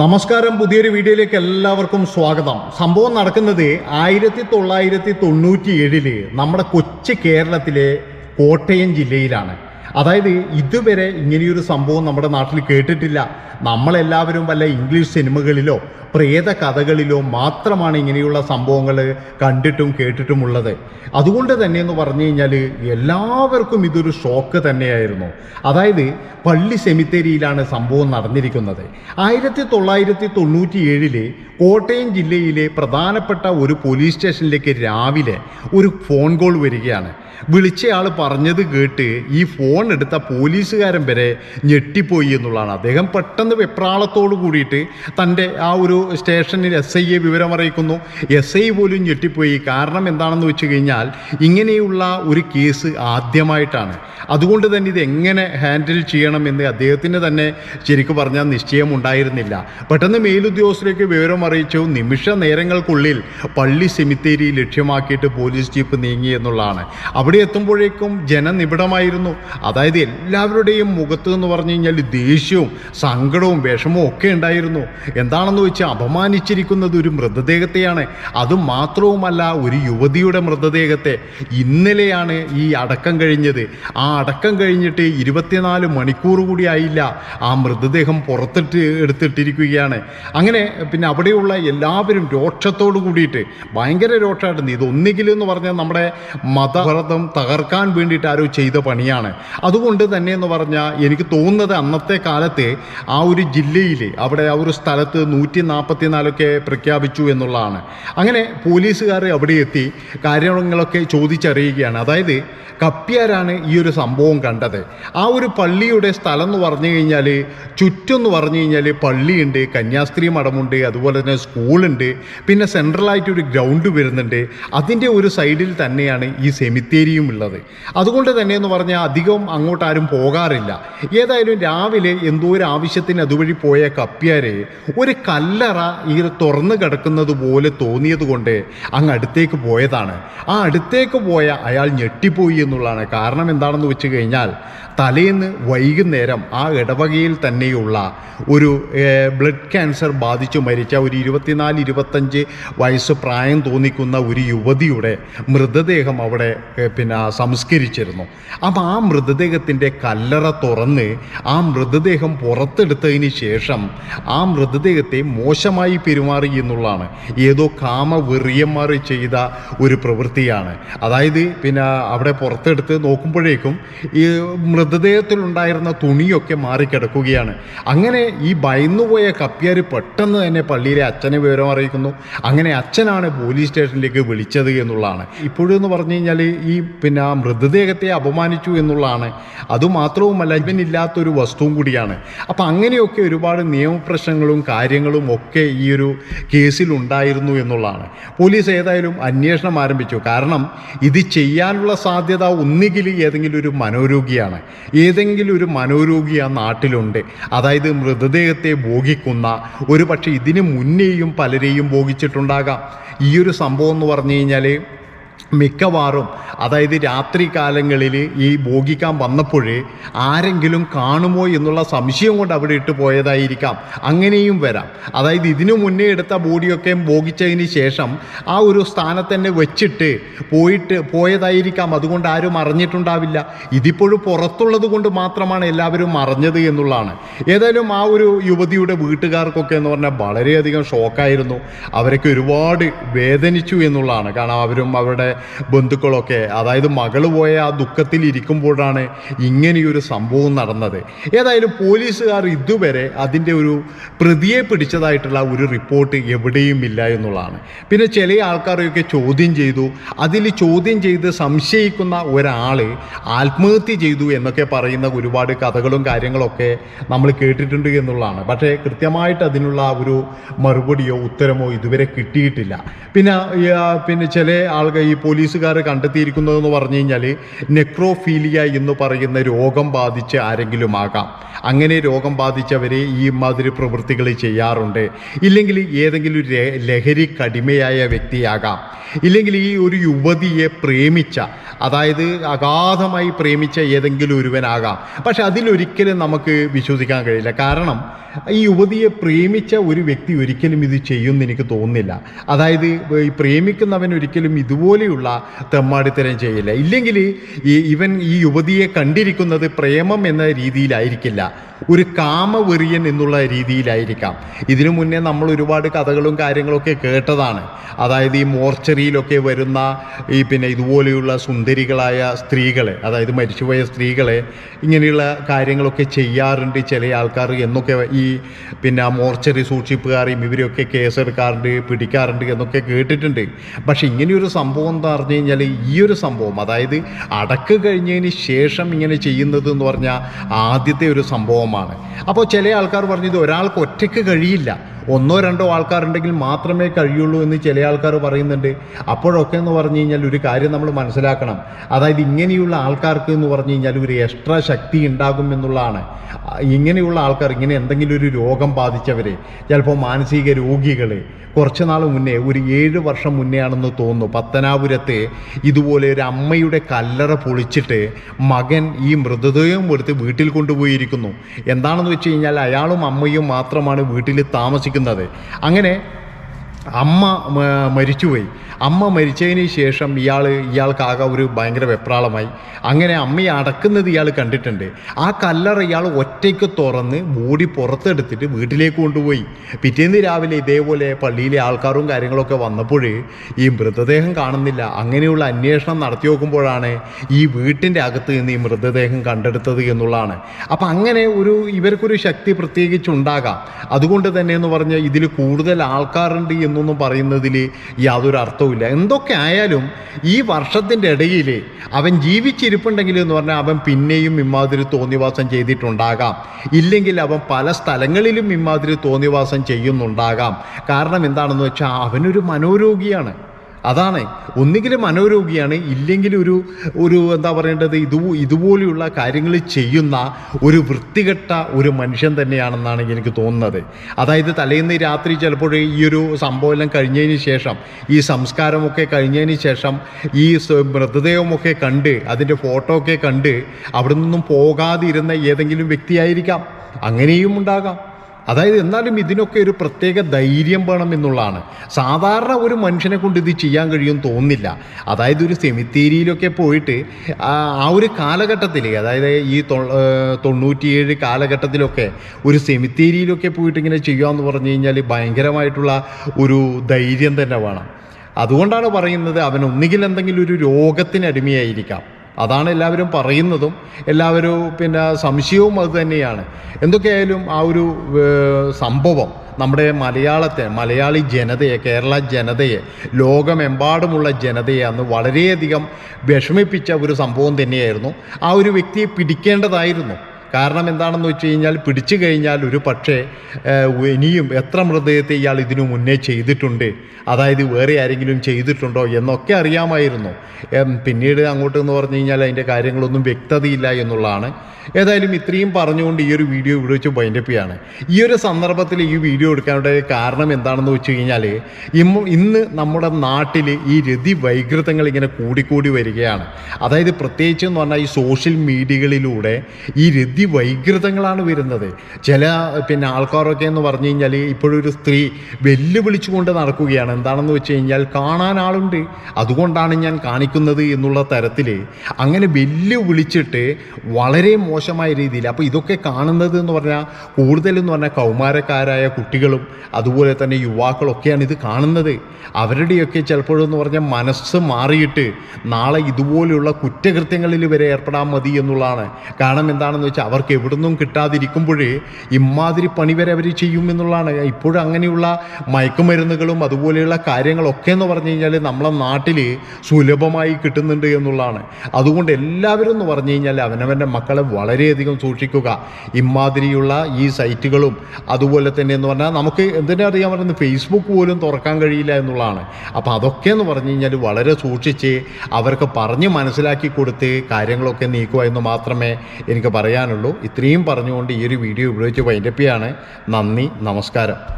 നമസ്കാരം. പുതിയൊരു വീഡിയോയിലേക്ക് എല്ലാവർക്കും സ്വാഗതം. സംഭവം നടക്കുന്നത് ആയിരത്തി തൊള്ളായിരത്തി തൊണ്ണൂറ്റി ഏഴിൽ നമ്മുടെ കൊച്ചു കേരളത്തിലെ കോട്ടയം ജില്ലയിലാണ്. അതായത് ഇതുവരെ ഇങ്ങനെയൊരു സംഭവം നമ്മുടെ നാട്ടിൽ കേട്ടിട്ടില്ല. നമ്മളെല്ലാവരും വല്ല ഇംഗ്ലീഷ് സിനിമകളിലോ പ്രേത കഥകളിലോ മാത്രമാണ് ഇങ്ങനെയുള്ള സംഭവങ്ങൾ കണ്ടിട്ടും കേട്ടിട്ടുമുള്ളത്. അതുകൊണ്ട് തന്നെ എന്ന് പറഞ്ഞു കഴിഞ്ഞാൽ എല്ലാവർക്കും ഇതൊരു ഷോക്ക് തന്നെയായിരുന്നു. അതായത് പള്ളി സെമിത്തേരിയിലാണ് സംഭവം നടന്നിരിക്കുന്നത്. ആയിരത്തി തൊള്ളായിരത്തി തൊണ്ണൂറ്റി ഏഴിൽ കോട്ടയം ജില്ലയിലെ പ്രധാനപ്പെട്ട ഒരു പോലീസ് സ്റ്റേഷനിലേക്ക് രാവിലെ ഒരു ഫോൺ കോൾ വരികയാണ്. വിളിച്ചയാൾ പറഞ്ഞത് കേട്ട് ഈ ഫോൺ എടുത്ത പോലീസുകാരൻ വരെ ഞെട്ടിപ്പോയി എന്നുള്ളതാണ്. അദ്ദേഹം പെട്ടെന്ന് വെപ്രാളത്തോട് കൂടിയിട്ട് തന്റെ ആ ഒരു സ്റ്റേഷനിൽ എസ് വിവരം അറിയിക്കുന്നു. എസ് ഐ പോലും ഞെട്ടിപ്പോയി. കാരണം എന്താണെന്ന് വെച്ച് കഴിഞ്ഞാൽ ഇങ്ങനെയുള്ള ഒരു കേസ് ആദ്യമായിട്ടാണ്. അതുകൊണ്ട് തന്നെ ഇത് എങ്ങനെ ഹാൻഡിൽ ചെയ്യണം ചെയ്യണമെന്ന് അദ്ദേഹത്തിന് തന്നെ ശരിക്കും പറഞ്ഞാൽ നിശ്ചയം ഉണ്ടായിരുന്നില്ല പെട്ടെന്ന് മേലുദ്യോഗസ്ഥരേക്ക് വിവരം അറിയിച്ചു. നിമിഷ നേരങ്ങൾക്കുള്ളിൽ പള്ളി സെമിത്തേരി ലക്ഷ്യമാക്കിയിട്ട് പോലീസ് ജീപ്പ് നീങ്ങി എന്നുള്ളതാണ്. അവിടെ എത്തുമ്പോഴേക്കും ജനനിബിഡമായിരുന്നു. അതായത് എല്ലാവരുടെയും മുഖത്ത് എന്ന് പറഞ്ഞു കഴിഞ്ഞാൽ ദേഷ്യവും സങ്കടവും വിഷമവും ഒക്കെ ഉണ്ടായിരുന്നു. എന്താണെന്ന് വെച്ചാൽ അപമാനിച്ചിരിക്കുന്നത് ഒരു മൃതദേഹത്തെയാണ്. അത് മാത്രവുമല്ല ഒരു യുവതിയുടെ മൃതദേഹത്തെ ഇന്നലെയാണ് ഈ അടക്കം കഴിഞ്ഞത്. ആ അടക്കം കഴിഞ്ഞിട്ട് ഇരുപത്തിനാല് മണിക്കൂർ കൂടി ആയില്ല. ആ മൃതദേഹം പുറത്തിട്ട് എടുത്തിട്ടിരിക്കുകയാണ്. അങ്ങനെ പിന്നെ അവിടെയുള്ള എല്ലാവരും രോക്ഷത്തോട് കൂടിയിട്ട് ഭയങ്കര രോക്ഷമായിട്ടുണ്ട് ഇത് ഒന്നുകിൽ എന്ന് പറഞ്ഞാൽ നമ്മുടെ മതഭ്രതം തകർക്കാൻ വേണ്ടിയിട്ട് ആരോ ചെയ്ത പണിയാണ്. അതുകൊണ്ട് തന്നെ എന്ന് പറഞ്ഞാൽ എനിക്ക് തോന്നുന്നത് അന്നത്തെ കാലത്തെ ആ ഒരു ജില്ലയിൽ അവിടെ ആ ഒരു സ്ഥലത്ത് നൂറ്റി നാൽപ്പത്തിനാലൊക്കെ പ്രഖ്യാപിച്ചു എന്നുള്ളതാണ്. അങ്ങനെ പോലീസുകാർ അവിടെ എത്തി കാര്യങ്ങളൊക്കെ ചോദിച്ചറിയുകയാണ്. അതായത് കപ്പ്യാരാണ് ഈ ഒരു സംഭവം കണ്ടത്. ആ ഒരു പള്ളിയുടെ സ്ഥലം എന്ന് പറഞ്ഞു കഴിഞ്ഞാൽ ചുറ്റും എന്ന് പറഞ്ഞു കഴിഞ്ഞാൽ പള്ളിയുണ്ട് കന്യാസ്ത്രീ മഠമുണ്ട് അതുപോലെ തന്നെ സ്കൂളുണ്ട് പിന്നെ സെൻട്രലായിട്ട് ഒരു ഗ്രൗണ്ട് വരുന്നുണ്ട്. അതിന്റെ ഒരു സൈഡിൽ തന്നെയാണ് ഈ സെമിത്തേരിയും ഉള്ളത്. അതുകൊണ്ട് തന്നെ എന്ന് പറഞ്ഞാൽ അധികം അങ്ങോട്ട് ആരും പോകാറില്ല. ഏതായാലും രാവിലെ എന്തോ ഒരു ആവശ്യത്തിന് അതുവഴി പോയ കപ്പ്യാരെ ഒരു കല്ലറ ഈ തുറന്നു കിടക്കുന്നത് പോലെ തോന്നിയത് കൊണ്ട് അങ്ങ് അടുത്തേക്ക് പോയതാണ്. ആ അടുത്തേക്ക് പോയ അയാൾ ഞെട്ടിപ്പോയി എന്നുള്ളതാണ്. കാരണം എന്താണെന്ന് വെച്ച് കഴിഞ്ഞാൽ തലേന്ന് വൈകുന്നേരം ആ ഇടവകയിൽ തന്നെയുള്ള ഒരു ബ്ലഡ് ക്യാൻസർ ബാധിച്ചു മരിച്ച ഒരു ഇരുപത്തിനാല് ഇരുപത്തഞ്ച് വയസ്സ് പ്രായം തോന്നിക്കുന്ന ഒരു യുവതിയുടെ മൃതദേഹം അവിടെ പിന്നെ സംസ്കരിച്ചിരുന്നു. അപ്പം ആ മൃതദേഹത്തിന്റെ കല്ലറ തുറന്ന് ആ മൃതദേഹം പുറത്തെടുത്തതിന് ശേഷം ആ മൃതദേഹത്തെ മോശമായി പെരുമാറി എന്നുള്ളതാണ്. ഏതോ കാമവെറിയന്മാർ ചെയ്ത ഒരു പ്രവൃത്തിയാണ്. അതായത് പിന്നെ അവിടെ പുറത്തെടുത്ത് നോക്കുമ്പോഴേക്കും ഈ മൃതദേഹത്തിലുണ്ടായിരുന്ന തുണിയൊക്കെ മാറിക്കിടക്കുകയാണ്. അങ്ങനെ ഈ ഭയന്നുപോയ കപ്പ്യാർ പെട്ടെന്ന് തന്നെ പള്ളിയിലെ അച്ഛനെ വിവരം അറിയിക്കുന്നു അങ്ങനെ അച്ഛനാണ് പോലീസ് സ്റ്റേഷനിലേക്ക് വിളിച്ചത് എന്നുള്ളതാണ്. ഇപ്പോഴെന്ന് പറഞ്ഞു കഴിഞ്ഞാൽ ഈ പിന്നെ ആ മൃതദേഹത്തെ അപമാനിച്ചു എന്നുള്ളതാണ്. അതുമാത്രവുമല്ല ഇവനില്ലാത്തൊരു വസ്തുവും കൂടിയാണ്. അപ്പം അങ്ങനെയൊക്കെ ഒരുപാട് നിയമപ്രശ്നങ്ങളും കാര്യങ്ങളും ഒക്കെ ഈ ഒരു കേസിലുണ്ടായിരുന്നു എന്നുള്ളതാണ്. പോലീസ് ഏതായാലും അന്വേഷണം ആരംഭിച്ചു. കാരണം ഇത് ചെയ്യാനുള്ള സാധ്യത ഒന്നുകിൽ ഏതെങ്കിലും ഒരു മനോരോഗിയാണ്. ഏതെങ്കിലും ഒരു മനോരോഗി ആ നാട്ടിലുണ്ട്. അതായത് മൃതദേഹത്തെ ഭോഗിക്കുന്ന ഒരു പക്ഷേ ഇതിന് മുന്നേയും പലരെയും ഭോഗിച്ചിട്ടുണ്ടാകാം. ഈ ഒരു സംഭവം എന്ന് പറഞ്ഞു കഴിഞ്ഞാൽ മിക്കവാറും അതായത് രാത്രി കാലങ്ങളിൽ ഈ ഭോഗിക്കാൻ വന്നപ്പോൾ ആരെങ്കിലും കാണുമോ എന്നുള്ള സംശയം കൊണ്ട് അവിടെ ഇട്ട് പോയതായിരിക്കാം. അങ്ങനെയും വരാം. അതായത് ഇതിനു മുന്നേ എടുത്ത ബോഡിയൊക്കെ ഭോഗിച്ചതിന് ശേഷം ആ ഒരു സ്ഥാനത്ത് തന്നെ വെച്ചിട്ട് പോയിട്ട് പോയതായിരിക്കാം. അതുകൊണ്ട് ആരും അറിഞ്ഞിട്ടുണ്ടാവില്ല. ഇതിപ്പോഴും പുറത്തുള്ളത് കൊണ്ട് മാത്രമാണ് എല്ലാവരും അറിഞ്ഞത് എന്നുള്ളതാണ്. ഏതായാലും ആ ഒരു യുവതിയുടെ വീട്ടുകാർക്കൊക്കെ എന്ന് പറഞ്ഞാൽ വളരെയധികം ഷോക്കായിരുന്നു. അവരൊക്കെ ഒരുപാട് വേദനിച്ചു എന്നുള്ളതാണ്. കാരണം അവരും അവരുടെ ബന്ധുക്കളൊക്കെ. അതായത് മകൾ പോയ ആ ദുഃഖത്തിൽ ഇരിക്കുമ്പോഴാണ് ഇങ്ങനെയൊരു സംഭവം നടന്നത്. ഏതായാലും പോലീസുകാർ ഇതുവരെ അതിന്റെ ഒരു പ്രതിയെ പിടിച്ചതായിട്ടുള്ള ഒരു റിപ്പോർട്ട് എവിടെയും ഇല്ല എന്നുള്ളതാണ്. പിന്നെ ചില ആൾക്കാരെയൊക്കെ ചോദ്യം ചെയ്തു. അതിൽ ചോദ്യം ചെയ്ത് സംശയിക്കുന്ന ഒരാൾ ആത്മഹത്യ ചെയ്തു എന്നൊക്കെ പറയുന്ന ഒരുപാട് കഥകളും കാര്യങ്ങളൊക്കെ നമ്മൾ കേട്ടിട്ടുണ്ട് എന്നുള്ളതാണ്. പക്ഷേ കൃത്യമായിട്ട് അതിനുള്ള ഒരു മറുപടിയോ ഉത്തരമോ ഇതുവരെ കിട്ടിയിട്ടില്ല. പിന്നെ പിന്നെ ചില ആൾക്കാർ ഈ പോലീസുകാർ കണ്ടെത്തിയിരിക്കുന്നതെന്ന് പറഞ്ഞു കഴിഞ്ഞാൽ നെക്രോഫീലിയ എന്ന് പറയുന്ന രോഗം ബാധിച്ച് ആരെങ്കിലും ആകാം. അങ്ങനെ രോഗം ബാധിച്ചവരെ ഈ മാതിരി പ്രവൃത്തികൾ ചെയ്യാറുണ്ട്. ഇല്ലെങ്കിൽ ഏതെങ്കിലും ലഹരി കടിമയായ വ്യക്തിയാകാം. ഇല്ലെങ്കിൽ ഈ ഒരു യുവതിയെ പ്രേമിച്ച അതായത് അഗാധമായി പ്രേമിച്ച ഏതെങ്കിലും ഒരുവനാകാം. പക്ഷെ അതിലൊരിക്കലും നമുക്ക് വിശ്വസിക്കാൻ കഴിയില്ല. കാരണം ഈ യുവതിയെ പ്രേമിച്ച ഒരു വ്യക്തി ഒരിക്കലും ഇത് ചെയ്യുമെന്ന് എനിക്ക് തോന്നുന്നില്ല. അതായത് ഈ പ്രേമിക്കുന്നവൻ ഒരിക്കലും ഇതുപോലെയുള്ള തെമ്മാടിത്തരം ചെയ്യില്ല. ഇല്ലെങ്കിൽ ഈ ഇവൻ ഈ യുവതിയെ കണ്ടിരിക്കുന്നത് പ്രേമം എന്ന രീതിയിലായിരിക്കില്ല. ഒരു കാമവെറിയൻ എന്നുള്ള രീതിയിലായിരിക്കാം. ഇതിനു മുന്നേ നമ്മൾ ഒരുപാട് കഥകളും കാര്യങ്ങളൊക്കെ കേട്ടതാണ്. അതായത് ഈ മോർച്ചറിയിലൊക്കെ വരുന്ന ഈ പിന്നെ ഇതുപോലെയുള്ള സുന്ദരികളായ സ്ത്രീകളെ അതായത് മരിച്ചുപോയ സ്ത്രീകളെ ഇങ്ങനെയുള്ള കാര്യങ്ങളൊക്കെ ചെയ്യാറുണ്ട് ചില ആൾക്കാർ എന്നൊക്കെ ഈ പിന്നെ മോർച്ചറി സൂക്ഷിപ്പുകാരെയും ഇവരെയൊക്കെ കേസെടുക്കാറുണ്ട് പിടിക്കാറുണ്ട് എന്നൊക്കെ കേട്ടിട്ടുണ്ട്. പക്ഷേ ഇങ്ങനെയൊരു സംഭവം എന്ന് പറഞ്ഞു കഴിഞ്ഞാൽ ഈ ഒരു സംഭവം അതായത് അടക്ക് കഴിഞ്ഞതിന് ശേഷം ഇങ്ങനെ ചെയ്യുന്നത് എന്ന് പറഞ്ഞാൽ ആദ്യത്തെ ഒരു സംഭവമാണ് അപ്പോൾ ചില ആൾക്കാർ പറഞ്ഞു ഇത് ഒരാൾക്ക് ഒറ്റയ്ക്ക് കഴിയില്ല. ഒന്നോ രണ്ടോ ആൾക്കാരുണ്ടെങ്കിൽ മാത്രമേ കഴിയുള്ളൂ എന്ന് ചില ആൾക്കാർ പറയുന്നുണ്ട്. അപ്പോഴൊക്കെ എന്ന് പറഞ്ഞു കഴിഞ്ഞാൽ ഒരു കാര്യം നമ്മൾ മനസ്സിലാക്കണം. അതായത് ഇങ്ങനെയുള്ള ആൾക്കാർക്ക് എന്ന് പറഞ്ഞു കഴിഞ്ഞാൽ ഒരു എക്സ്ട്രാ ശക്തി ഉണ്ടാകും എന്നുള്ളതാണ്. ഇങ്ങനെയുള്ള ആൾക്കാർ ഇങ്ങനെ എന്തെങ്കിലും ഒരു രോഗം ബാധിച്ചവർ ചിലപ്പോൾ മാനസിക രോഗികൾ കുറച്ച് നാൾ മുന്നേ ഒരു ഏഴ് വർഷം മുന്നേ ആണെന്ന് തോന്നുന്നു പത്തനാപുരത്ത് ഇതുപോലെ ഒരു അമ്മയുടെ കല്ലറ പൊളിച്ചിട്ട് മകൻ ഈ മൃതദേഹം എടുത്ത് വീട്ടിൽ കൊണ്ടുപോയിരിക്കുന്നു. എന്താണെന്ന് വെച്ച് കഴിഞ്ഞാൽ അയാളും അമ്മയും മാത്രമാണ് വീട്ടിൽ താമസിക്കുന്നത്. അങ്ങനെ അമ്മ മരിച്ചുപോയി. അമ്മ മരിച്ചതിന് ശേഷം ഇയാൾ ഇയാൾക്കാകെ ഒരു ഭയങ്കര വെപ്രാളമായി. അങ്ങനെ അമ്മയെ അടക്കുന്നത് ഇയാൾ കണ്ടിട്ടുണ്ട്. ആ കല്ലറ ഇയാൾ ഒറ്റയ്ക്ക് തുറന്ന് മൂടി പുറത്തെടുത്തിട്ട് വീട്ടിലേക്ക് കൊണ്ടുപോയി. പിറ്റേന്ന് രാവിലെ ഇതേപോലെ പള്ളിയിലെ ആൾക്കാരും കാര്യങ്ങളൊക്കെ വന്നപ്പോൾ ഈ മൃതദേഹം കാണുന്നില്ല. അങ്ങനെയുള്ള അന്വേഷണം നടത്തി നോക്കുമ്പോഴാണ് ഈ വീട്ടിന്റെ അകത്ത് നിന്ന് ഈ മൃതദേഹം കണ്ടെടുത്തത് എന്നുള്ളതാണ്. അപ്പം അങ്ങനെ ഒരു ഇവർക്കൊരു ശക്തി പ്രത്യേകിച്ച് ഉണ്ടാകാം അതുകൊണ്ട് തന്നെ എന്ന് പറഞ്ഞാൽ ഇതിൽ കൂടുതൽ ആൾക്കാരുണ്ട് എന്നൊന്നും പറയുന്നതിൽ യാതൊരു അർത്ഥവുമില്ല. എന്തൊക്കെ ആയാലും ഈ വർഷത്തിന്റെ ഇടയിൽ അവൻ ജീവിച്ചിരിപ്പുണ്ടെങ്കിൽ എന്ന് പറഞ്ഞാൽ അവൻ പിന്നെയും ഇമാതിരി തോന്നിവാസം ചെയ്തിട്ടുണ്ടാകാം. ഇല്ലെങ്കിൽ അവൻ പല സ്ഥലങ്ങളിലും ഇമാതിരി തോന്നിവാസം ചെയ്യുന്നുണ്ടാകാം. കാരണം എന്താണെന്ന് വെച്ചാൽ അവനൊരു മനോരോഗിയാണ്. അതാണ്. ഒന്നുകിൽ മനോരോഗിയാണ് ഇല്ലെങ്കിൽ ഒരു ഒരു എന്താ പറയേണ്ടത് ഇതു ഇതുപോലെയുള്ള കാര്യങ്ങൾ ചെയ്യുന്ന ഒരു വൃത്തികെട്ട ഒരു മനുഷ്യൻ തന്നെയാണെന്നാണ് എനിക്ക് തോന്നുന്നത്. അതായത് തലേന്ന് രാത്രി ചിലപ്പോൾ ഈ ഒരു സംഭവം എല്ലാം കഴിഞ്ഞതിന് ശേഷം ഈ സംസ്കാരമൊക്കെ കഴിഞ്ഞതിന് ശേഷം ഈ മൃതദേഹമൊക്കെ കണ്ട് അതിന്റെ ഫോട്ടോ ഒക്കെ കണ്ട് അവിടെ നിന്നും പോകാതിരുന്ന ഏതെങ്കിലും വ്യക്തിയായിരിക്കാം. അങ്ങനെയും ഉണ്ടാകാം. അതായത് എന്നാലും ഇതിനൊക്കെ ഒരു പ്രത്യേക ധൈര്യം വേണം എന്നുള്ളതാണ്. സാധാരണ ഒരു മനുഷ്യനെ കൊണ്ട് ഇത് ചെയ്യാൻ കഴിയും തോന്നില്ല അതായത് ഒരു സെമിത്തേരിയിലൊക്കെ പോയിട്ട് ആ ഒരു കാലഘട്ടത്തിൽ അതായത് ഈ തൊണ്ണൂറ്റിയേഴ് കാലഘട്ടത്തിലൊക്കെ ഒരു സെമിത്തേരിയിലൊക്കെ പോയിട്ട് ഇങ്ങനെ ചെയ്യാമെന്ന് പറഞ്ഞു കഴിഞ്ഞാൽ ഭയങ്കരമായിട്ടുള്ള ഒരു ധൈര്യം തന്നെ വേണം. അതുകൊണ്ടാണ് പറയുന്നത് അവൻ ഒന്നുകിൽ എന്തെങ്കിലും ഒരു രോഗത്തിന് അടിമയായിരിക്കാം. അതാണ് എല്ലാവരും പറയുന്നതും. എല്ലാവരും പിന്നെ സംശയവും അത് തന്നെയാണ്. എന്തൊക്കെയായാലും ആ ഒരു സംഭവം നമ്മുടെ മലയാളത്തെ മലയാളി ജനതയെ കേരള ജനതയെ ലോകമെമ്പാടുമുള്ള ജനതയെ അന്ന് വളരെയധികം വിഷമിപ്പിച്ച ഒരു സംഭവം തന്നെയായിരുന്നു. ആ ഒരു വ്യക്തിയെ പിടിക്കേണ്ടതായിരുന്നു. കാരണം എന്താണെന്ന് വെച്ച് കഴിഞ്ഞാൽ പിടിച്ചു കഴിഞ്ഞാൽ ഒരു പക്ഷേ ഇനിയും എത്ര മൃതദേഹത്തെ ഇയാൾ ഇതിനു മുന്നേ ചെയ്തിട്ടുണ്ട്? അതായത് വേറെ ആരെങ്കിലും ചെയ്തിട്ടുണ്ടോ എന്നൊക്കെ അറിയാമായിരുന്നു. പിന്നീട് അങ്ങോട്ട് എന്ന് പറഞ്ഞു കഴിഞ്ഞാൽ അതിന്റെ കാര്യങ്ങളൊന്നും വ്യക്തതയില്ല എന്നുള്ളതാണ്. ഏതായാലും ഇത്രയും പറഞ്ഞുകൊണ്ട് ഈ ഒരു വീഡിയോ ഇവിടെ വെച്ച് ബൈൻഡപ്പിയാണ് ഈ ഒരു സന്ദർഭത്തിൽ ഈ വീഡിയോ എടുക്കാനുള്ള കാരണം എന്താണെന്ന് വെച്ച് കഴിഞ്ഞാൽ ഇന്ന് നമ്മുടെ നാട്ടിൽ ഈ രതി വൈകൃതങ്ങൾ ഇങ്ങനെ കൂടിക്കൂടി വരികയാണ്. അതായത് പ്രത്യേകിച്ച് എന്ന് പറഞ്ഞാൽ ഈ സോഷ്യൽ മീഡിയകളിലൂടെ ഈ രതി വൈകൃതങ്ങളാണ് വരുന്നത്. ചില പിന്നെ ആൾക്കാരൊക്കെ എന്ന് പറഞ്ഞു കഴിഞ്ഞാൽ ഇപ്പോഴൊരു സ്ത്രീ വെല്ലുവിളിച്ചുകൊണ്ട് നടക്കുകയാണ്. എന്താണെന്ന് വെച്ച് കഴിഞ്ഞാൽ കാണാൻ ആളുണ്ട്. അതുകൊണ്ടാണ് ഞാൻ കാണിക്കുന്നത് എന്നുള്ള തരത്തിൽ അങ്ങനെ വെല്ലുവിളിച്ചിട്ട് വളരെ മോശമായ രീതിയിൽ അപ്പോൾ ഇതൊക്കെ കാണുന്നത് എന്ന് പറഞ്ഞാൽ കൂടുതലെന്ന് പറഞ്ഞാൽ കൗമാരക്കാരായ കുട്ടികളും അതുപോലെ തന്നെ യുവാക്കളൊക്കെയാണ് ഇത് കാണുന്നത്. അവരുടെയൊക്കെ ചിലപ്പോഴെന്ന് പറഞ്ഞാൽ മനസ്സ് മാറിയിട്ട് നാളെ ഇതുപോലെയുള്ള കുറ്റകൃത്യങ്ങളിൽ വരെ ഏർപ്പെടാൻ മതി എന്നുള്ളതാണ്. കാരണം എന്താണെന്ന് വെച്ചാൽ അവർക്ക് എവിടുന്നും കിട്ടാതിരിക്കുമ്പോഴേ ഇമാതിരി പണി വരെ അവർ ചെയ്യും എന്നുള്ളതാണ്. ഇപ്പോഴും അങ്ങനെയുള്ള മയക്കുമരുന്നുകളും അതുപോലെയുള്ള കാര്യങ്ങളൊക്കെ എന്ന് പറഞ്ഞു കഴിഞ്ഞാൽ നമ്മളെ നാട്ടിൽ സുലഭമായി കിട്ടുന്നുണ്ട് എന്നുള്ളതാണ്. അതുകൊണ്ട് എല്ലാവരും എന്ന് പറഞ്ഞു കഴിഞ്ഞാൽ അവനവന്റെ മക്കളെ വളരെയധികം സൂക്ഷിക്കുക. ഇമാതിരിയുള്ള ഈ സൈറ്റുകളും അതുപോലെ തന്നെ എന്ന് പറഞ്ഞാൽ നമുക്ക് എന്തിനാ അറിയാൻ പറയുന്നത്? ഫേസ്ബുക്ക് പോലും തുറക്കാൻ കഴിയില്ല എന്നുള്ളതാണ്. അപ്പോൾ അതൊക്കെ എന്ന് പറഞ്ഞു കഴിഞ്ഞാൽ വളരെ സൂക്ഷിച്ച് അവർക്ക് പറഞ്ഞ് മനസ്സിലാക്കി കൊടുത്ത് കാര്യങ്ങളൊക്കെ നീക്കുക എന്ന് മാത്രമേ എനിക്ക് പറയാനുള്ളൂ. ഇത്രയും പറഞ്ഞുകൊണ്ട് ഈ ഒരു വീഡിയോ ഉപയോഗിച്ച് വൈൻഡപ്പ് ചെയ്യാണ് നന്ദി നമസ്കാരം.